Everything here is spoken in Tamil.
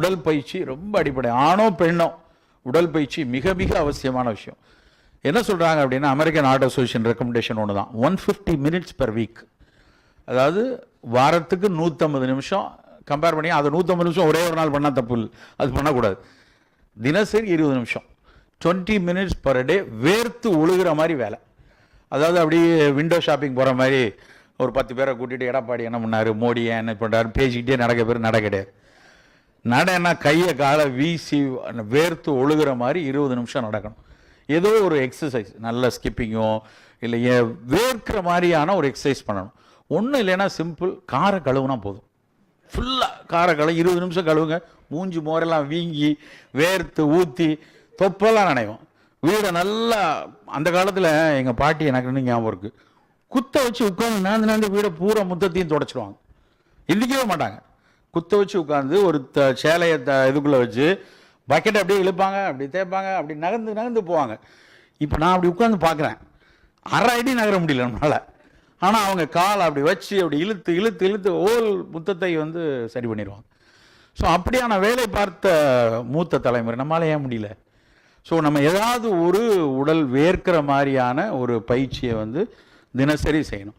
உடல் பயிற்சி ரொம்ப அடிப்படை. ஆணோ பெண்ணோ உடல் பயிற்சி மிக மிக அவசியமான விஷயம். என்ன சொல்கிறாங்க அப்படின்னா அமெரிக்கன் ஆர்ட் அசோசியேஷன் ரெக்கமெண்டேஷன் ஒன்று தான் one fifty minutes per week அதாவது வாரத்துக்கு நூற்றம்பது நிமிஷம். கம்பேர் பண்ணி அதை நூற்றம்பது நிமிஷம் ஒரே ஒரு நாள் பண்ணால் தப்பு இல்லை. அது பண்ணக்கூடாது. தினசரி இருபது நிமிஷம். டுவெண்ட்டி மினிட்ஸ் பர் டே வேர்த்து ஒழுகிற மாதிரி வேலை. அதாவது அப்படியே விண்டோ ஷாப்பிங் போகிற மாதிரி ஒரு பத்து பேரை கூட்டிகிட்டு எடப்பாடி என்ன பண்ணாரு மோடி என்ன பண்ணுறாரு பேசிக்கிட்டே நடக்க பேர் நட கிடையாது. நடன்னா கையை காலை வீசி வேர்த்து ஒழுகுற மாதிரி இருபது நிமிஷம் நடக்கணும். ஏதோ ஒரு எக்ஸசைஸ் நல்ல ஸ்கிப்பிங்கோ இல்லை ஏ- வேர்க்கிற மாதிரியான ஒரு எக்ஸசைஸ் பண்ணணும். ஒன்றும் இல்லைன்னா சிம்பிள் காரை கழுவுனா போதும். ஃபுல்லாக காரை கழுவு இருபது நிமிஷம் கழுவுங்க. மூஞ்சி மோரெல்லாம் வீங்கி வேர்த்து ஊற்றி தொப்பெல்லாம் நினைவோம் வீடை நல்லா அந்த காலத்தில் எங்கள் பாட்டி எனக்கு இன்னும் ஞாபகம் இருக்குது குத்த வச்சு உட்காந்து நான் நேர்ந்து வீடை பூரா முத்தத்தையும் தொடச்சிடுவாங்க எந்திக்கவே மாட்டாங்க. குத்த வச்சு உட்காந்து ஒரு த சேலையை த இதுக்குள்ளே வச்சு பக்கெட்டை அப்படியே இழுப்பாங்க அப்படி தேய்ப்பாங்க அப்படி நகர்ந்து நகர்ந்து போவாங்க. இப்போ நான் அப்படி உட்காந்து பார்க்குறேன். அரை அடி நகர முடியல நம்மளால். ஆனால் அவங்க காலை அப்படி வச்சு அப்படி இழுத்து இழுத்து இழுத்து ஓல் முத்தத்தை வந்து சரி பண்ணிடுவாங்க. ஸோ அப்படியான வேலை பார்த்த மூத்த தலைமுறை நம்மளால் ஏன் முடியல? ஸோ நம்ம ஏதாவது ஒரு உடல் வேர்க்கிற மாதிரியான ஒரு பயிற்சியை வந்து தினசரி செய்யணும்.